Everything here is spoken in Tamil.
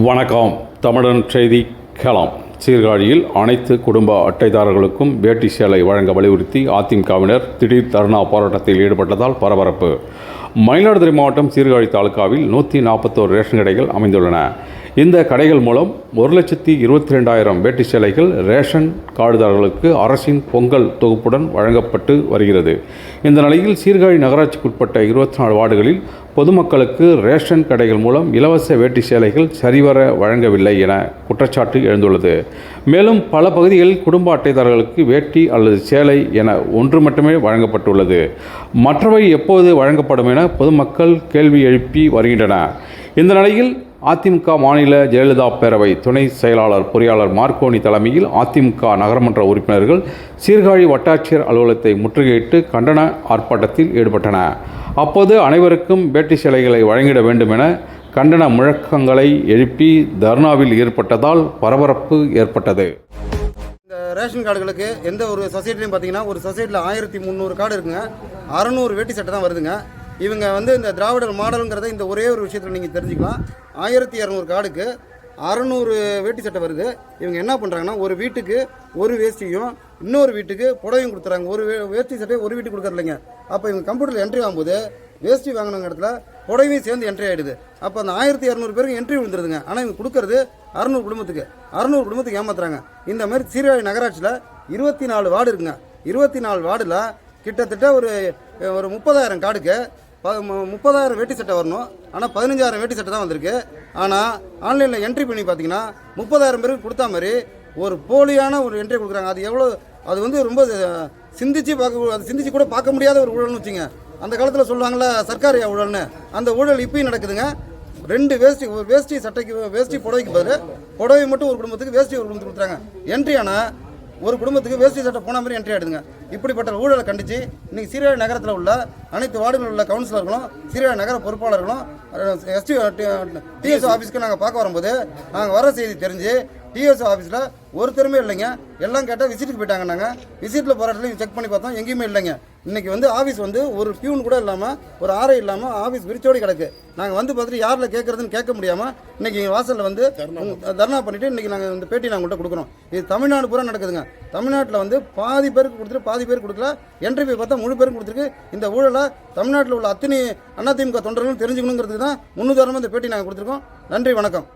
வணக்கம். தமிழன் செய்தி களம். சீர்காழியில் அனைத்து குடும்ப அட்டைதாரர்களுக்கும் வேட்டி சேலை வழங்க வலியுறுத்தி அதிமுகவினர் திடீர் தர்ணா போராட்டத்தில் ஈடுபட்டதால் பரபரப்பு. மயிலாடுதுறை மாவட்டம் சீர்காழி தாலுகாவில் நூற்றி நாற்பத்தோரு ரேஷன் கடைகள் அமைந்துள்ளன. இந்த கடைகள் மூலம் ஒரு லட்சத்தி இருபத்தி ரெண்டாயிரம் வேட்டி சேலைகள் ரேஷன் கார்டுதாரர்களுக்கு அரசின் பொங்கல் தொகுப்புடன் வழங்கப்பட்டு வருகிறது. இந்த நிலையில் சீர்காழி நகராட்சிக்குட்பட்ட இருபத்தி நாலு வார்டுகளில் பொதுமக்களுக்கு ரேஷன் கடைகள் மூலம் இலவச வேட்டி சேலைகள் சரிவர வழங்கவில்லை என குற்றச்சாட்டு எழுந்துள்ளது. மேலும் பல பகுதிகளில் குடும்ப அட்டைதாரர்களுக்கு வேட்டி அல்லது சேலை என ஒன்று மட்டுமே வழங்கப்பட்டுள்ளது. மற்றவை எப்போது வழங்கப்படும் என பொதுமக்கள் கேள்வி எழுப்பி வருகின்றன இந்த நிலையில் அதிமுக மாநில ஜெயலலிதா பேரவை துணை செயலாளர் பொறியாளர் மார்க்கோனி தலைமையில் அதிமுக நகரமன்ற உறுப்பினர்கள் சீர்காழி வட்டாட்சியர் அலுவலகத்தை முற்றுகையிட்டு கண்டன ஆர்ப்பாட்டத்தில் ஈடுபட்டன. அப்போது அனைவருக்கும் வேட்டி சிலைகளை வழங்கிட வேண்டும் என கண்டன முழக்கங்களை எழுப்பி தர்ணாவில் ஏற்பட்டதால் பரபரப்பு ஏற்பட்டது. இந்த ரேஷன் கார்டுகளுக்கு எந்த ஒரு சொசைட்டிலையும் பார்த்தீங்கன்னா ஒரு சொசைட்டியில் ஆயிரத்தி முந்நூறு கார்டு இருக்குங்க. அறநூறு வேட்டி சட்டை தான் வருதுங்க. இவங்க வந்து இந்த திராவிடர் மாடலுங்கிறத இந்த ஒரே ஒரு விஷயத்தில் நீங்கள் தெரிஞ்சுக்கலாம். ஆயிரத்தி இரநூறு காடுக்கு அறநூறு வேட்டி சட்டை வருது. இவங்க என்ன பண்ணுறாங்கன்னா ஒரு வீட்டுக்கு ஒரு வேஷ்டியும் இன்னொரு வீட்டுக்கு புடவையும் கொடுத்துறாங்க. ஒரு வே- வேஷ்டி சட்டையை ஒரு வீட்டுக்கு கொடுக்குறதில்லைங்க. அப்போ இவங்க கம்ப்யூட்டரில் என்ட்ரி ஆகும்போது வேஷ்டி வாங்கினவங்க இடத்துல புடவையும் சேர்ந்து என்ட்ரி ஆகிடுது அப்போ அந்த ஆயிரத்தி இரநூறு பேருக்கு என்ட்ரி விழுந்துருதுங்க. ஆனால் இவங்க கொடுக்குறது அறநூறு குடும்பத்துக்கு. அறநூறு குடும்பத்துக்கு ஏமாத்துறாங்க. இந்த மாதிரி சீர்காழி நகராட்சியில் இருபத்தி நாலு வார்டு இருக்குங்க. இருபத்தி நாலு வார்டில் கிட்டத்தட்ட ஒரு ஒரு முப்பதாயிரம் காடுக்கு ப மு- முப்பதாயிரம் வேட்டி சட்டை வரணும். ஆனால் பதினஞ்சாயிரம் வேட்டி சட்டை தான் வந்திருக்கு. ஆனால் ஆன்லைனில் என்ட்ரி பண்ணி பார்த்தீங்கன்னா முப்பதாயிரம் பேருக்கு கொடுத்தா மாதிரி ஒரு போலியான ஒரு என்ட்ரி கொடுக்குறாங்க. அது எவ்வளோ அது வந்து ரொம்ப சிந்திச்சு பார்க்க அது சிந்திச்சு கூட பார்க்க முடியாத ஒரு ஊழல்னு வச்சுங்க அந்த காலத்தில் சொல்லுவாங்கள்ல சர்க்காரியா ஊழல்னு. அந்த ஊழல் இப்பயும் நடக்குதுங்க. ரெண்டு வேஷ்டி ஒரு வேஷ்டி சட்டைக்கு வேஷ்டி புடவைக்கு பதில் புடவை மட்டும் ஒரு குடும்பத்துக்கு வேஷ்டி ஒரு குடும்பத்துக்கு கொடுத்துறாங்க. என்ட்ரி ஆனால் ஒரு குடும்பத்துக்கு வேஷ்டி சட்டை போன மாதிரி என்ட்ரி ஆகிடுதுங்க இப்படிப்பட்ட ஊழலை கண்டித்து இன்னைக்கு சீர்காழி நகரத்தில் உள்ள அனைத்து வார்டுகளில் உள்ள கவுன்சிலர்களும் சீர்காழி நகர பொறுப்பாளர்களும் எஸ்டி டிஎஸ்ஓ ஆஃபீஸ்க்கு நாங்கள் பார்க்க வரும்போது நாங்கள் வர செய்தி தெரிஞ்சு டிஎஸ்ஓ ஆஃபீஸில் ஒருத்தருமே இல்லைங்க. எல்லாம் கேட்டால் விசிட்டுக்கு போயிட்டாங்க நாங்கள் விசிட்டில் போகிற செக் பண்ணி பார்த்தோம். எங்கேயுமே இல்லைங்க. இன்னைக்கு வந்து ஆஃபீஸ் வந்து ஒரு பியூன் கூட இல்லாமல் ஒரு ஆரை இல்லாமல் ஆஃபீஸ் விரிச்சோடி கிடக்கு. நாங்கள் வந்து பார்த்துட்டு யாரில் கேட்குறதுன்னு கேட்க முடியாமல் இன்னைக்கு வாசலில் வந்து தர்ணா பண்ணிட்டு. இன்னைக்கு நாங்கள் இந்த பேட்டி நாங்கள் உங்கள்கிட்ட கொடுக்குறோம். இது தமிழ்நாடு பூரா நடக்குதுங்க. தமிழ்நாட்டில் வந்து பாதி பேருக்கு கொடுத்துட்டு பாதி பேருக்கு கொடுக்கல. என்ட்ரி போய் பார்த்தா முழு பேருக்கு கொடுத்துருக்கு. இந்த ஊழலை தமிழ்நாட்டில் உள்ள அத்தனை அதிமுக தொண்டர்களும் தெரிஞ்சுக்கணுங்கிறதுக்கு தான் முன்னுதாரணமாக இந்த பேட்டி நாங்கள் கொடுத்துருக்கோம். நன்றி வணக்கம்.